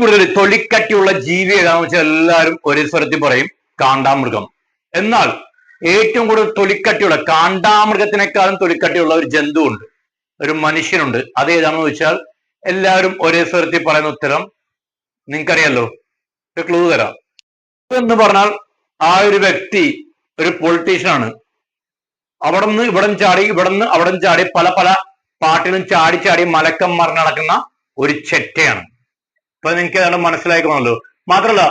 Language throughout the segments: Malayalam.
കൂടുതൽ തൊലിക്കട്ടിയുള്ള ജീവി ഏതാണെന്ന് വെച്ചാൽ എല്ലാവരും ഒരേ സ്വരത്തിൽ പറയും കാണ്ടാമൃഗം. എന്നാൽ ഏറ്റവും കൂടുതൽ തൊലിക്കട്ടിയുള്ള കാണ്ടാമൃഗത്തിനേക്കാളും തൊലിക്കട്ടിയുള്ള ഒരു ജന്തു ഉണ്ട് ഒരു മനുഷ്യനുണ്ട്. അത് ഏതാണെന്ന് വെച്ചാൽ എല്ലാവരും ഒരേ സ്വരത്തിൽ പറയുന്ന ഉത്തരം നിങ്ങൾക്കറിയാലോ? ഒരു ക്ലൂ തരാം. എന്ന് പറഞ്ഞാൽ ആ ഒരു വ്യക്തി ഒരു പൊളിറ്റീഷ്യൻ ആണ്. അവിടെ നിന്ന് ഇവിടെ ചാടി ഇവിടെ നിന്ന് അവിടെ ചാടി പല പല പാട്ടിലും ചാടി ചാടി മലക്കം മറിഞ്ഞടക്കുന്ന ഒരു ചെറ്റയാണ്. ഇപ്പൊ നിങ്ങൾക്ക് ഏതാണ്ട് മനസ്സിലാക്കണമല്ലോ മാത്രമല്ല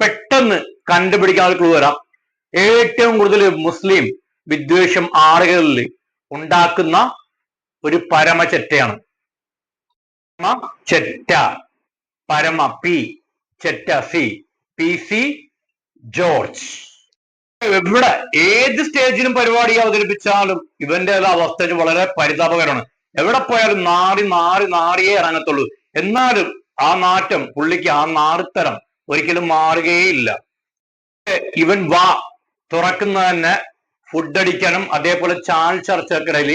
പെട്ടെന്ന് കണ്ടുപിടിക്കാൻ ക്ലൂ വരാം. ഏറ്റവും കൂടുതൽ മുസ്ലിം വിദ്വേഷം ആളുകളിൽ ഉണ്ടാക്കുന്ന ഒരു പരമ ചെറ്റയാണ് പരമ ചെറ്റ പരമ പി ചെറ്റ സി പി സി ജോർജ്. എവിടെ ഏത് സ്റ്റേജിലും പരിപാടി അവതരിപ്പിച്ചാലും ഇവന്റെ അവസ്ഥ വളരെ പരിതാപകരമാണ്. എവിടെ പോയാലും നാറി നാറി നാറിയേ ഇറങ്ങത്തുള്ളൂ. എന്നാലും ആ നാറ്റം പുള്ളിക്ക് ആ നാറുത്തരം ഒരിക്കലും മാറുകയില്ല. ഇവൻ വാ തുറക്കുന്ന തന്നെ ഫുഡ് അടിക്കാനും അതേപോലെ ചാൽ ചർച്ചക്കിടയിൽ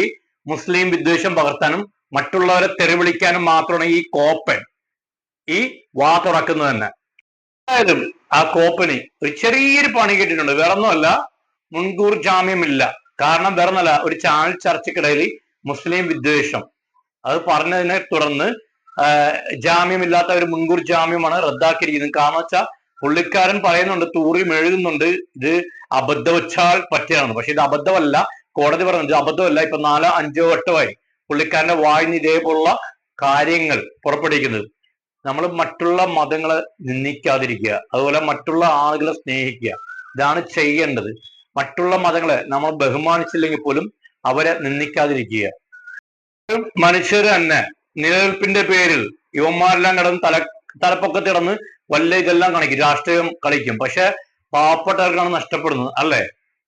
മുസ്ലിം വിദ്വേഷം പകർത്താനും മറ്റുള്ളവരെ തെറിവിളിക്കാനും മാത്രമാണ് ഈ കോപ്പൻ. ഈ വാ തുറക്കുന്നത് തന്നെ. എന്തായാലും ആ കോപ്പന് ഒരു ചെറിയൊരു പണി കിട്ടിയിട്ടുണ്ട്. വേറൊന്നുമല്ല മുൻകൂർ ജാമ്യമില്ല. കാരണം വേറൊന്നല്ല ഒരു ചാൽ ചർച്ചക്കിടയിൽ മുസ്ലിം വിദ്വേഷം. അത് പറഞ്ഞതിനെ തുടർന്ന് ജാമ്യമില്ലാത്ത ഒരു മുൻകൂർ ജാമ്യമാണ് റദ്ദാക്കിയിരിക്കുന്നത്. കാരണം വെച്ചാൽ പുള്ളിക്കാരൻ പറയുന്നുണ്ട് തൂറി മെഴുകുന്നുണ്ട് ഇത് അബദ്ധവച്ചാൽ പറ്റിയാണ് പക്ഷെ ഇത് അബദ്ധമല്ല കോടതി പറഞ്ഞത് അബദ്ധമല്ല ഇപ്പൊ നാലോ അഞ്ചോ വട്ടമായി പുള്ളിക്കാരന്റെ വായിന്ന് ഇതേപോലുള്ള കാര്യങ്ങൾ പുറപ്പെടുവിക്കുന്നത്. നമ്മൾ മറ്റുള്ള മതങ്ങളെ നിന്ദിക്കാതിരിക്കുക അതുപോലെ മറ്റുള്ള ആളുകളെ സ്നേഹിക്കുക ഇതാണ് ചെയ്യേണ്ടത്. മറ്റുള്ള മതങ്ങളെ നമ്മൾ ബഹുമാനിച്ചില്ലെങ്കിൽ പോലും അവരെ നിന്ദിക്കാതിരിക്കുക. മനുഷ്യർ തന്നെ നിലനിൽപ്പിന്റെ പേരിൽ യുവന്മാരെല്ലാം കിടന്ന് തല തലപ്പൊക്കത്ത് കിടന്ന് വല്ല ഇതെല്ലാം കളിക്കും രാഷ്ട്രീയം കളിക്കും. പക്ഷെ പാവപ്പെട്ടവർക്കാണ് നഷ്ടപ്പെടുന്നത് അല്ലെ?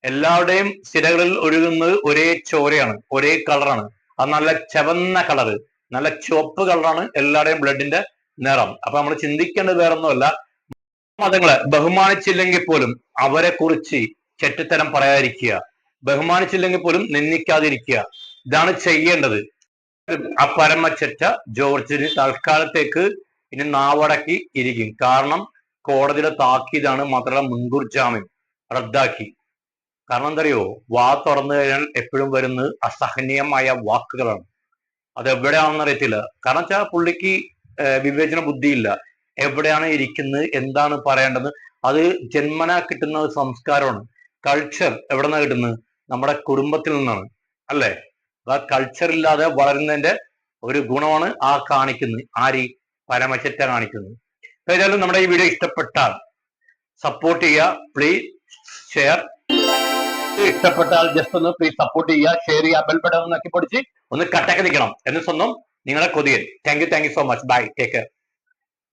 എല്ലാവരുടെയും സിരകളിൽ ഒഴുകുന്നത് ഒരേ ചോരയാണ് ഒരേ കളറാണ് അത് നല്ല ചവന്ന കളറ് നല്ല ചുവപ്പ് കളറാണ് എല്ലാവരുടെയും ബ്ലഡിന്റെ നിറം. അപ്പൊ നമ്മൾ ചിന്തിക്കേണ്ടത് വേറൊന്നുമല്ല. മതങ്ങളെ ബഹുമാനിച്ചില്ലെങ്കിൽ പോലും അവരെ കുറിച്ച് ചെറ്റത്തരം പറയാതിരിക്കുക. ബഹുമാനിച്ചില്ലെങ്കിൽ പോലും നിന്ദിക്കാതിരിക്കുക. ഇതാണ് ചെയ്യേണ്ടത്. ആ പരമച്ചറ്റ ജോർജിന് തൽക്കാലത്തേക്ക് ഇനി നാവടക്കി ഇരിക്കും. കാരണം കോടതിയുടെ താക്കീതാണ് മാത്രമല്ല മുൻകൂർ ജാമ്യം റദ്ദാക്കി. കാരണം എന്തറിയോ? വാ തുറന്നു കഴിഞ്ഞാൽ എപ്പോഴും വരുന്ന അസഹനീയമായ വാക്കുകളാണ്. അത് എവിടെയാണെന്ന് അറിയത്തില്ല. കാരണം വെച്ചാൽ പുള്ളിക്ക് വിവേചന ബുദ്ധിയില്ല. എവിടെയാണ് ഇരിക്കുന്നത്? എന്താണ് പറയേണ്ടത്? അത് ജന്മന കിട്ടുന്ന സംസ്കാരമാണ്. കൾച്ചർ എവിടെ നിന്നാണ് കിട്ടുന്നത്? നമ്മുടെ കുടുംബത്തിൽ നിന്നാണ്. അല്ലേ? ആ കൾച്ചർ ഇല്ലാതെ വളരുന്നതിന്റെ ഒരു ഗുണമാണ് ആ കാണിക്കുന്നത് ആര് പരമശറ്റ കാണിക്കുന്നത്. ഏതായാലും നമ്മുടെ ഈ വീഡിയോ ഇഷ്ടപ്പെട്ടാൽ സപ്പോർട്ട് ചെയ്യുക പ്ലീസ് ഷെയർ ഇഷ്ടപ്പെട്ടാൽ ജസ്റ്റ് ഒന്ന് പ്ലീസ് സപ്പോർട്ട് ചെയ്യുക ഷെയർ ചെയ്യുക ബെൽ ബട്ടൺ നക്കി പൊടിച്ച് ഒന്ന് കട്ടക്ക് നിൽക്കണം. എന്ന് സ്വന്തം നിങ്ങളെ കൊതിയൻ. Thank you thank you so much bye take care